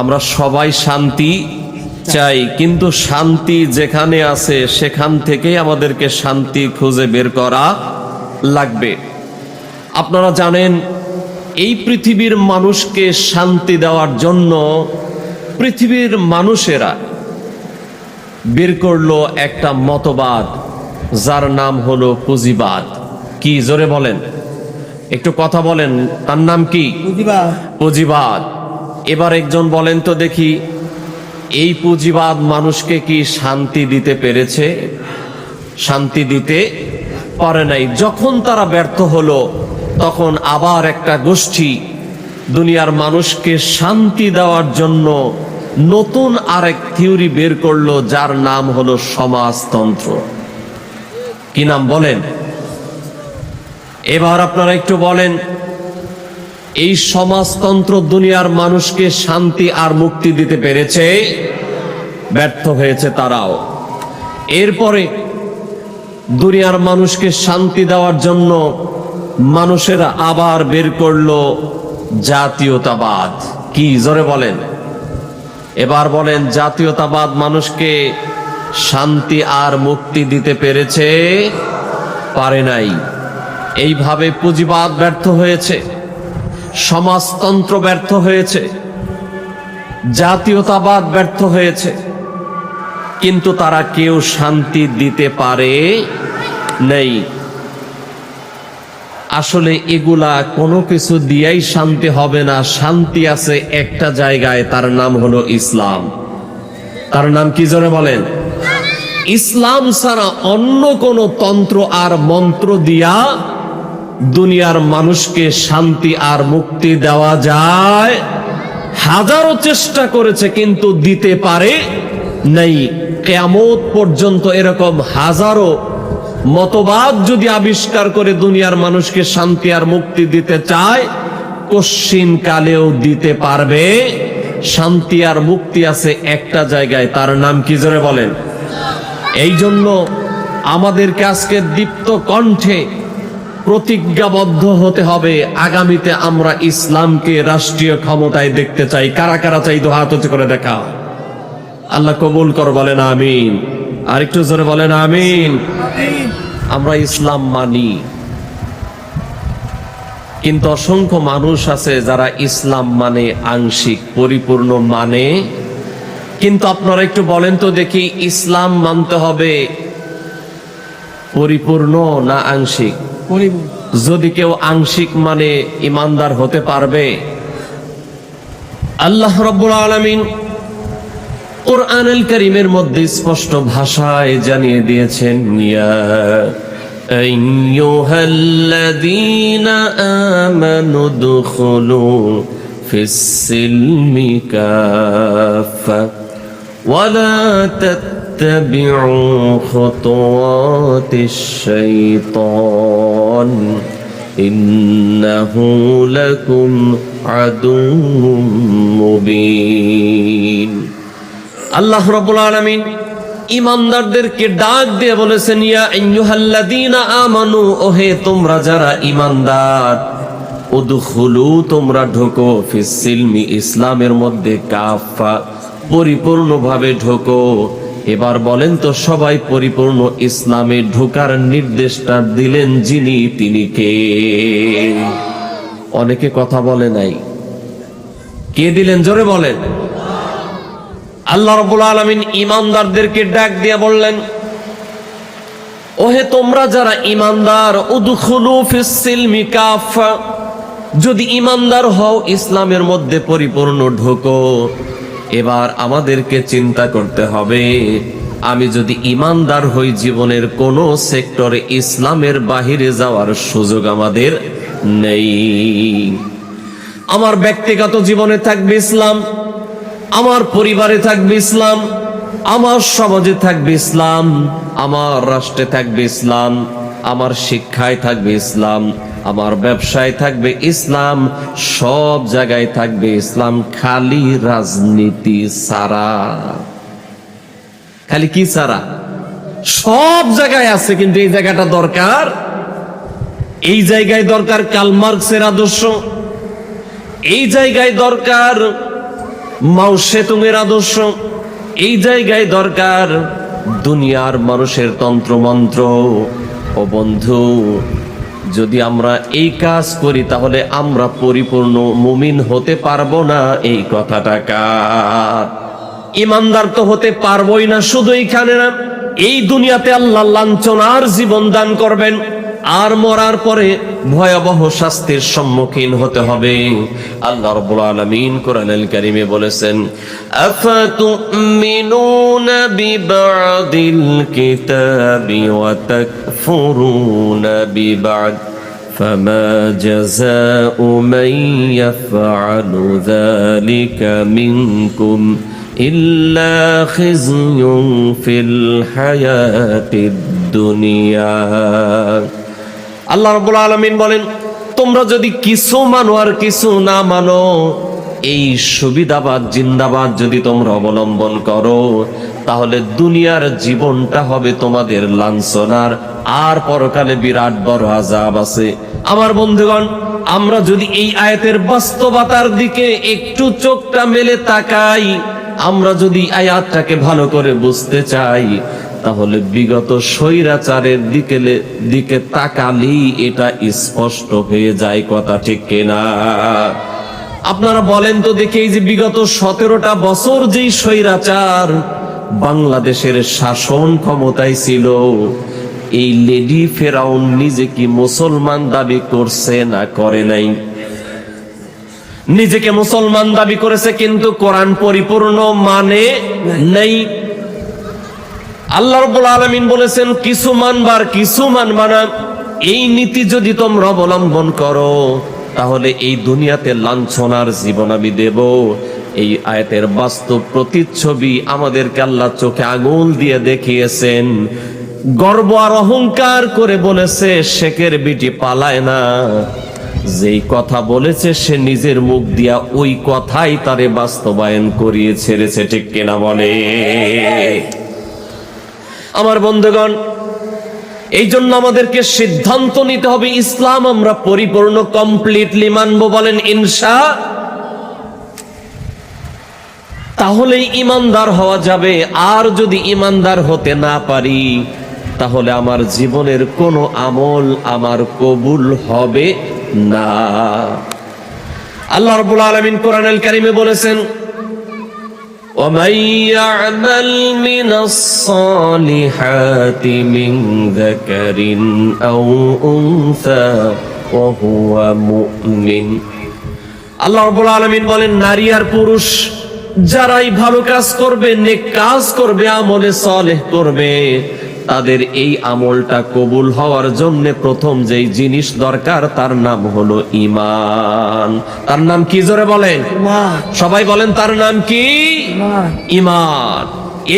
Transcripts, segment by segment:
আমরা সবাই শান্তি চাই কিন্তু শান্তি যেখানে আছে সেখান থেকেই আমাদেরকে শান্তি খুঁজে বের করা লাগবে। আপনারা জানেন এই পৃথিবীর মানুষকে শান্তি দেওয়ার জন্য পৃথিবীর মানুষেরা বের করল একটা মতবাদ যার নাম হলো পুঁজিবাদ। কি জোরে বলেন? একটু কথা বলেন তার নাম কি? বুঝিবা পুঁজিবাদ। এবার একজন বলেন তো দেখি, এই পুঁজিবাদ মানুষকে কি শান্তি দিতে পেরেছে? শান্তি দিতে পারে নাই। যখন তারা ব্যর্থ হলো, তখন আবার একটা গোষ্ঠী দুনিয়ার মানুষকে শান্তি দেওয়ার জন্য নতুন আরেক থিওরি বের করল, যার নাম হলো সমাজতন্ত্র। কি নাম বলেন? এবার আপনারা একটু বলেন এই সমাজতন্ত্র দুনিয়ার মানুষকে শান্তি আর মুক্তি দিতে পেরেছে, ব্যর্থ হয়েছে তারাও। এরপরে দুনিয়ার মানুষকে শান্তি দেওয়ার জন্য মানুষেরা আবার বের করল জাতীয়তাবাদ। কি জোরে বলেন? এবার বলেন, জাতীয়তাবাদ মানুষকে শান্তি আর মুক্তি দিতে পেরেছে? পারে নাই। এইভাবে পুঁজিবাদ ব্যর্থ হয়েছে। সমাজতন্ত্র ব্যর্থ হয়েছে। জাতীয়তাবাদ ব্যর্থ হয়েছে। কিন্তু তারা কেউ শান্তি দিতে পারে নেই। আসলে এগুলা কোনো কিছু দিয়েই শান্তি হবে না। শান্তি আছে একটা জায়গায়, তার নাম হলো ইসলাম। তার নাম কি জনে বলেন? ইসলাম ছাড়া অন্য কোন তন্ত্র আর মন্ত্র দিয়া দুনিয়ার মানুষকে শান্তি আর মুক্তি দেওয়া যায়। হাজারো চেষ্টা করেছে কিন্তু দিতে পারে নাই। কেয়ামত পর্যন্ত এরকম হাজারো মতবাদ যদি আবিষ্কার করে দুনিয়ার মানুষকে শান্তি আর মুক্তি দিতে চায়, কশ্চিন কালেও দিতে পারবে। শান্তি আর মুক্তি আছে একটা জায়গায়, তার নাম কি জোরে বলেন? এই জন্য আমাদেরকে আজকে দীপ্ত কণ্ঠে প্রতিজ্ঞাবদ্ধ হতে হবে। আগামীতে আমরা ইসলামকে রাষ্ট্রীয় ক্ষমতায় দেখতে চাই। কারা কারা চাই, দু হাত করে দেখা আল্লাহ কবুল কর, বলেন আমিন। আরেকটু জোরে বলেন আমিন। আমরা ইসলাম মানি। কিন্তু অসংখ্য মানুষ আছে যারা ইসলাম মানে আংশিক, পরিপূর্ণ মানে। কিন্তু আপনারা একটু বলেন তো দেখি, ইসলাম মানতে হবে পরিপূর্ণ না আংশিক? যদি কেউ আংশিক মানে ইমানদার হতে পারবে আল্লাহ রব্বুল আলামিন কোরআনুল করিমের মধ্যে স্পষ্ট ভাষায় জানিয়ে দিয়েছেন ইয়া আইয়ুহাল্লাযীনা আমানু দুখুলু ফিস-সিলমি কাফা ولا تتبعوا خطوات الشيطان إنه لكم عدو مبين আল্লাহ রব্বুল আলামিন ইমানদারদেরকে ডাক দিয়ে বলেছেন ইয়া আইয়ুহাল্লাযীনা আমানু ওহে তোমরা যারা ইমানদার উদখুলু তোমরা ঢোকো ফিস সিলমি ইসলামের মধ্যে কাফা পরিপূর্ণভাবে ঢোকো এবার বলেন তো, সবাই পরিপূর্ণ ইসলামে ঢোকার নির্দেশটা দিলেন যিনি, তিনি কে? অনেকে কথা বলে নাই। কে দিলেন? জোরে বলেন। আল্লাহ রবুল আলমিন ইমানদারদেরকে ডাক দিয়ে বললেন, ওহে তোমরা যারা ইমানদার যদি ইমানদার হও, ইসলামের মধ্যে পরিপূর্ণ ঢোকো। এবার আমাদেরকে চিন্তা করতে হবে, আমি যদি ইমানদার হই জীবনের কোন সেক্টরে ইসলামের বাহিরে যাওয়ার সুযোগ আমাদের নেই। আমার ব্যক্তিগত জীবনে থাকবে ইসলাম, আমার পরিবারে থাকবে ইসলাম, আমার সমাজে থাকবে ইসলাম, আমার রাষ্ট্রে থাকবে ইসলাম, আমার শিক্ষায় থাকবে ইসলাম। আমার ব্যবসায় থাকবে ইসলাম, সব জায়গায় থাকবে ইসলাম, খালি রাজনীতি সারা। খালি কি সারা? সব জায়গায় আছে, কিন্তু এই জায়গাটা দরকার। এই জায়গায় দরকার কালমার্কসের আদর্শ। এই জায়গায় দরকার মাও সেতুংয়ের আদর্শ। এই জায়গায় দরকার দুনিয়ার মানুষের তন্ত্রমন্ত্র। ও বন্ধু যদি আমরা এই কাজ করি, তাহলে আমরা পরিপূর্ণ মুমিন হতে পারব না। এই কথাটা কার? ইমানদার তো হতে পারবোই না, শুধু এইখানে না, এই দুনিয়াতে আল্লাহ লাঞ্ছনার জীবন দান করবেন। আর মরার পরে ভয়াবহ শাস্তির সম্মুখীন হতে হবে আল্লাহ রাব্বুল আলামিন কোরআনুল কারীমে বলেছেন আফাতুমিনুনা বিবাদিল কিতাবি ওয়া তাকফুরুনা বিবাদ فما جزاء من يفعل ذلك منكم إلا خزي في الحياة الدنيا আল্লাহ রাব্বুল আলামিন বলেন, তোমরা যদি কিছু মানো আর কিছু না মানো, এই সুবিধাবাদ, জিন্দাবাদ যদি তোমরা অবলম্বন করো, তাহলে দুনিয়ার জীবনটা হবে তোমাদের লাঞ্ছনার, আর পরকালে বিরাট বড় আজাব আছে। আমার বন্ধুগণ, আমরা যদি এই আয়াতের বাস্তবতার দিকে একটু চোখটা মেলে তাকাই, আমরা যদি আয়াতটাকে ভালো করে বুঝতে চাই তাহলে বিগত স্বৈরাচারের দিকে দিকে তাকালেই এটা স্পষ্ট হয়ে যায় কথা ঠিক কিনা? আপনারা বলেন তো দেখে এই যে বিগত সতেরোটা বছর যেই স্বৈরাচার বাংলাদেশের শাসন ক্ষমতায় ছিল এই লেডি ফেরাউন নিজে কি মুসলমান দাবি করছে না করে নাই? নিজেকে মুসলমান দাবি করেছে কিন্তু কোরআন পরিপূর্ণ মানে নেই। আল্লাহ রব্বুল আলামিন বলেছেন, কিছু মানবার, কিছু মানবা না এই নীতি যদি তোমরা অবলম্বন করো, তাহলে এই দুনিয়াতে লাঞ্ছনার জীবন আমি দেব। এই আয়াতের বাস্তব প্রতিচ্ছবি আমাদেরকে আল্লাহ চোখে আঙুল দিয়ে দেখিয়েছেন। গর্ব আর অহংকার করে বলেছে, শেখের বিটি পালায় না। যেই কথা বলেছে, সে নিজের মুখ দিয়া ওই কথাই তারে বাস্তবায়ন করিয়ে ছেড়েছে। ঠিক কিনা বলে? আমার বন্ধুগণ এই জন্য আমাদেরকে সিদ্ধান্ত নিতে হবে, ইসলাম আমরা পরিপূর্ণ কমপ্লিটলি মানবো বলেন ইনসা তাহলেই ইমানদার হওয়া যাবে, আর যদি ইমানদার হতে না পারি, তাহলে আমার জীবনের কোনো আমল আমার কবুল হবে না। আল্লাহ রাব্বুল আলামিন কোরআনুল কারীমে বলেছেন ومن يعمل من الصالحات من ذكر أو أنثى وهو مؤمن আল্লাহ রাব্বুল আলামিন বলেন নারী আর পুরুষ যারাই ভালো কাজ করবে নেক কাজ করবে আমলে সলেহ করবে তাদের এই আমলটা কবুল হওয়ার জন্য প্রথম যেই জিনিস দরকার তার নাম হলো ইমান তার নাম কি জোরে বলেন? সবাই বলেন তার নাম কি? ইমান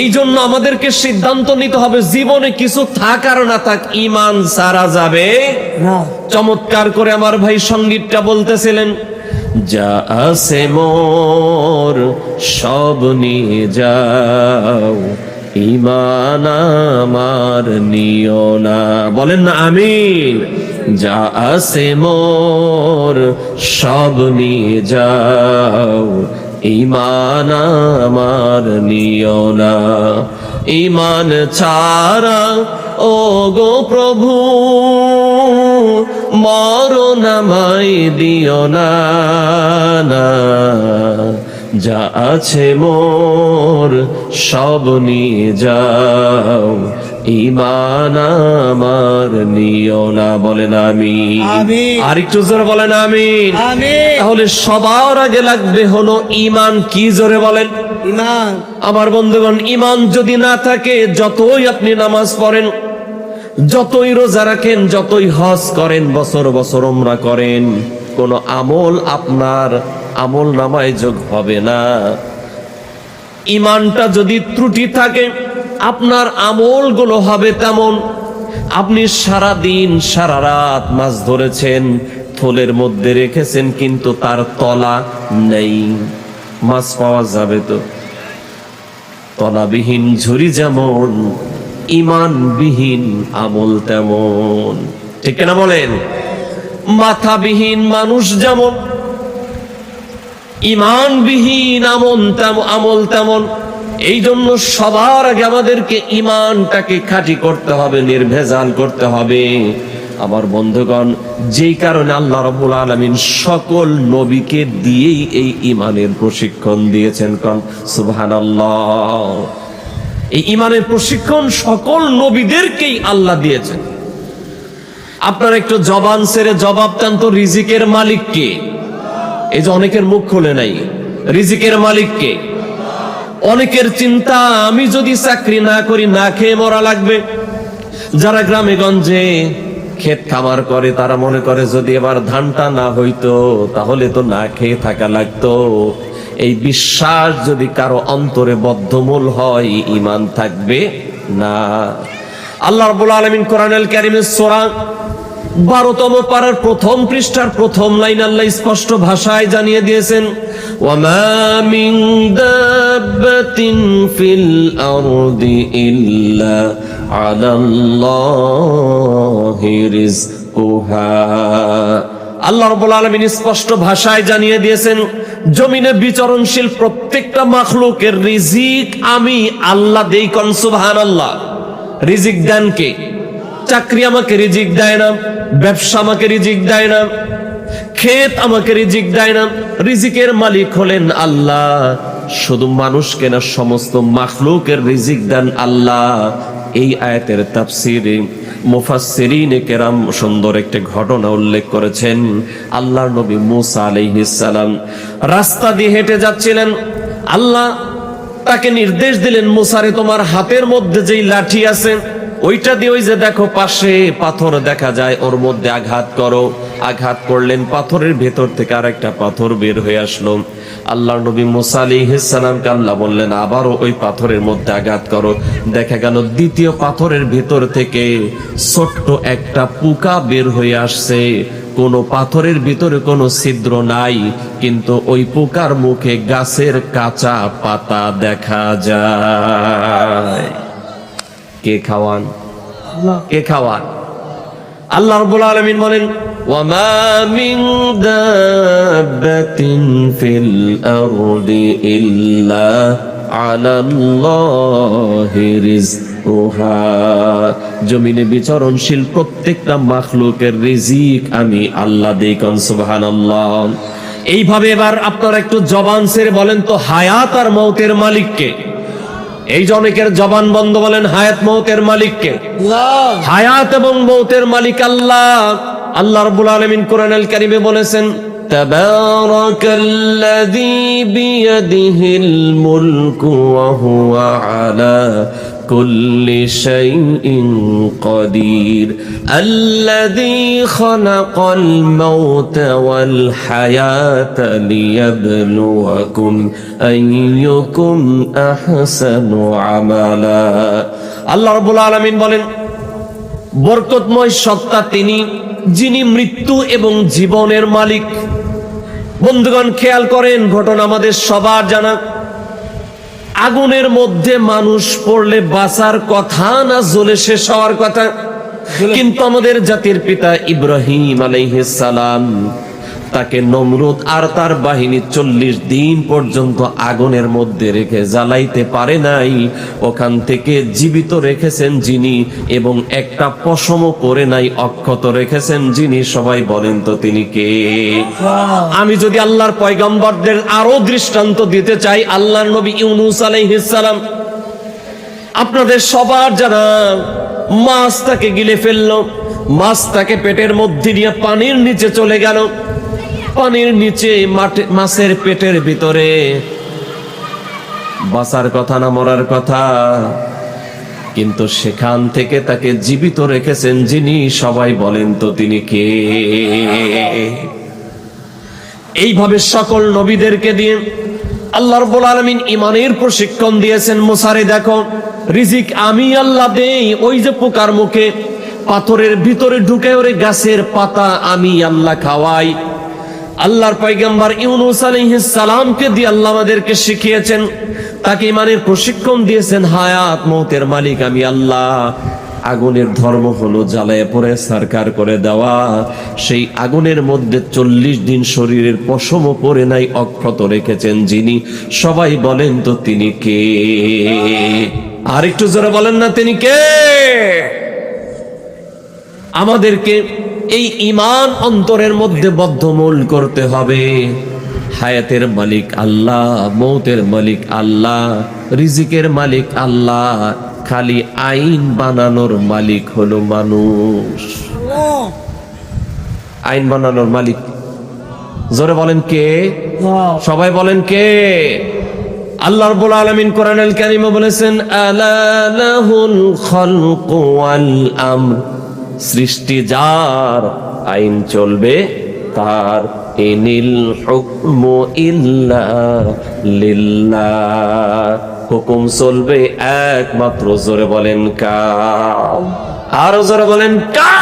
এই জন্য আমাদেরকে সিদ্ধান্ত নিতে হবে জীবনে কিছু থাক আর না থাক ইমান সারা যাবে। চমৎকার করে আমার ভাই সঙ্গীতটা বলতেছিলেন যা আছে মোর সব নিয়ে যাও। ইমান আমার নিও না। বলেন না, আমিন। যা আছে মোর, সব নিয়ে যাও। ইমান আমার নিও না। ইমান ছাড়া ও গো প্রভু, মরণ আমায় দিও না না। যা আছে মোর সব নিয়ে যাও। ইমান আমার নিও না বলেন আমি। আর একটু জোরে বলেন আমিন। তাহলে সবার আগে লাগবে হলো ইমান কি জোরে বলেন? ইমান আমার বন্ধুগণ ইমান যদি না থাকে যতই আপনি নামাজ পড়েন যতই রোজা রাখেন যতই হজ করেন বছর বছর ওমরা করেন কোন আমল আপনার আমল নামায় যোগ হবে না। ইমানটা যদি ত্রুটি থাকে, আপনার আমলগুলো হবে তেমন। আপনি সারা দিন সারা রাত মাছ ধরেছেন, থলের মধ্যে রেখেছেন, কিন্তু তার তলা নেই। মাছ পাওয়া যাবে তো? তলাবিহীন ঝুরি যেমন, ইমানবিহীন আমল তেমন। ঠিক না বলেন? মাথাবিহীন মানুষ যেমন ইমানবিহীন আমল তেমন আমল তেমন। এই জন্য সবার আগে আমাদেরকে ইমানটাকে খাঁটি করতে হবে, নির্ভেজাল করতে হবে। আমার বন্ধুগণ, যেই কারণে আল্লাহ রবুল আলমিন সকল নবীকে দিয়েই এই ইমানের প্রশিক্ষণ দিয়েছেন। কন সুবহান এই ইমানের প্রশিক্ষণ সকল নবীদেরকেই আল্লাহ দিয়েছেন। আপনার একটু জবান সেরে জবাব দেন তো, রিজিকের মালিক কে? এই যে অনেকের মুখ খুলে নাই। রিজিকের মালিক কে? অনেকের চিন্তা, আমি যদি চাকরি না করি, না খেয়ে মরা লাগবে। যারা গ্রামে গঞ্জে ক্ষেত খামার করে, তারা মনে করে যদি এবার ধানটা না হইতো, তাহলে তো না খেয়ে থাকা লাগতো। এই বিশ্বাস যদি কারও অন্তরে বদ্ধমূল হয় ইমান থাকবে না। আল্লাহ রাব্বুল আলামিন কোরআনুল কারীমের সূরা বারোতম পাড়ার প্রথম পৃষ্ঠার প্রথম লাইন আল্লাহ স্পষ্ট ভাষায় জানিয়ে দিয়েছেন, ওয়ামা মিন দাব্বাতিন ফিল আরদি ইল্লা আলাল্লাহি রিজকুহা আল্লাহ রাব্বুল আলামিন স্পষ্ট ভাষায় জানিয়ে দিয়েছেন, জমিনে বিচরণশীল প্রত্যেকটা মাখলুকের রিজিক আমি আল্লাহ দেই কন, সুবহানাল্লাহ। রিজিক দেন কে? চাকরি আমাকে রিজিক দেয় না, ব্যবসা আমাকে রিজিক দেয় না, ক্ষেত আমাকে রিজিক দেয় না, রিজিকের মালিক হলেন আল্লাহ। শুধু মানুষকে না, সমস্ত মাখলুকের রিজিক দেন আল্লাহ। এই আয়াতের তাফসিরে মুফাসসিরিনে কেরাম সুন্দর একটি ঘটনা উল্লেখ করেছেন। আল্লাহর নবী মুসা আলাইহিস সালাম রাস্তা দিয়ে হেঁটে যাচ্ছিলেন। আল্লাহ তাকে নির্দেশ দিলেন, মুসারে, তোমার হাতের মধ্যে যেই লাঠি আছে ওইটা দিয়ে ওই যে দেখো পাশে পাথর দেখা যায়, ওর মধ্যে আঘাত করো। আঘাত করলেন পাথরের ভেতর থেকে আর একটা পাথর বের হয়ে আসলো। আল্লাহ নবী মুসা আলিহিসালামকে আল্লাহ বললেন, আবারও ওই পাথরের মধ্যে আঘাত করো। দেখা গেল দ্বিতীয় পাথরের ভেতর থেকে ছোট্ট একটা পোকা বের হয়ে আসছে। কোনো পাথরের ভিতরে কোনো ছিদ্র নাই, কিন্তু ওই পোকার মুখে গাছের কাঁচা পাতা দেখা যায়। কে খাওয়ান? কে খাওয়ান? আল্লাহ রাব্বুল আলামিন বলেন মিন দাব্বাতিন ফিল আরদি ইল্লা আলাল্লাহি রিজকুহা জমিনে বিচরণশীল প্রত্যেকটা মাখলুকের রিজিক আমি আল্লাহ দেই কোন সুবহানাল্লাহ। এইভাবে এবার আপনারা একটু জবান সেরে বলেন তো হায়াত আর মৌতের মালিককে? এই যে অনেকের জবান বন্ধ বলেন হায়াত মৌতের মালিককে হায়াত এবং মৌতের মালিক আল্লাহ আল্লাহ রাব্বুল আলামিন কোরআন আল কারিমে বলেছেন تبارك الذي بيده الملك وهو على كل شيء قدير الذي خلق الموت والحياة ليبلوكم أيكم أحسن عملا আল্লাহ রাব্বুল আলামিন বলেন বরকতময় সত্তা তিনি যিনি মৃত্যু এবং জীবনের মালিক বন্ধুগণ খেয়াল করেন ঘটনা আমাদের সবার জানা আগুনের মধ্যে মানুষ পড়লে বাঁচার কথা না জ্বলে শেষ হওয়ার কথা? কিন্তু আমাদের জাতির পিতা ইব্রাহিম আলাইহিস সালাম তাকে নমরুদ আর তার বাহিনী চল্লিশ দিন পর্যন্ত আগুনের মধ্যে রেখে জ্বালাইতে পারে নাই। ওখান থেকে জীবিত রেখেছেন যিনি এবং একটা পশম করে নাই, অক্ষত রেখেছেন যিনি। সবাই বলেন তো তিনি কে? আমি যদি আল্লাহর পয়গম্বরদের আরও দৃষ্টান্ত দিতে চাই, আল্লাহর নবী ইউনুস আলাইহিস সালাম, আপনাদের সবার যারা মাছ তাকে গিলে ফেলল মাছ তাকে পেটের মধ্যে নিয়ে পানির নিচে চলে গেল। পানির নিচে মাছের পেটের ভিতরে। বাঁচার কথা না মরার কথা, কিন্তু সেখান থেকে তাকে জীবিত রেখেছেন যিনি, সবাই বলেন তো তিনি কে? এইভাবে সকল নবীদেরকে দিয়ে আল্লাহ রব্বুল আলামিন ইমানের প্রশিক্ষণ দিয়েছেন। মুসারে, দেখো, রিজিক আমি আল্লাহ দেই, ওই যে পোকার মুখে পাথরের ভিতরে ঢুকে ওরে গাছের পাতা আমি আল্লাহ খাওয়াই। আল্লাহর পয়গম্বর ইউনুস আলাইহিস সালামকে দিয়ে আল্লাহ আমাদেরকে শিখিয়েছেন, তাকে ইমানের প্রশিক্ষণ দিয়েছেন, হায়াত মৌতের মালিক আমি আল্লাহ। আগুনের ধর্ম হলো জ্বালায় পরে সরকার করে দেওয়া। সেই আগুনের মধ্যে চল্লিশ দিন শরীরের পশম পরে নাই, অক্ষত রেখেছেন যিনি। সবাই বলেন তো তিনি কে? আর একটু জোরে বলেন না তিনি কে? আমাদেরকে এই ইমান অন্তরের মধ্যে বদ্ধমূল করতে হবে। হায়াতের মালিক আল্লাহ, মৌতের মালিক আল্লাহ, রিজিকের মালিক আল্লাহ, খালি আইন বানানোর মালিক হলো মানুষ। আইন বানানোর মালিক। জোরে বলেন কে? সবাই বলেন কে? আল্লাহ রাব্বুল আলামিন কোরআনুল কারীমে বলেছেন, আলা লাহুল খালকু ওয়াল আমর। সৃষ্টি যার আইন চলবে, তার ইনিল হুকমু ইল্লা লিল্লাহ হুকুম চলবে একমাত্র, জোরে বলেন কা। আরও জোরে বলেন কা।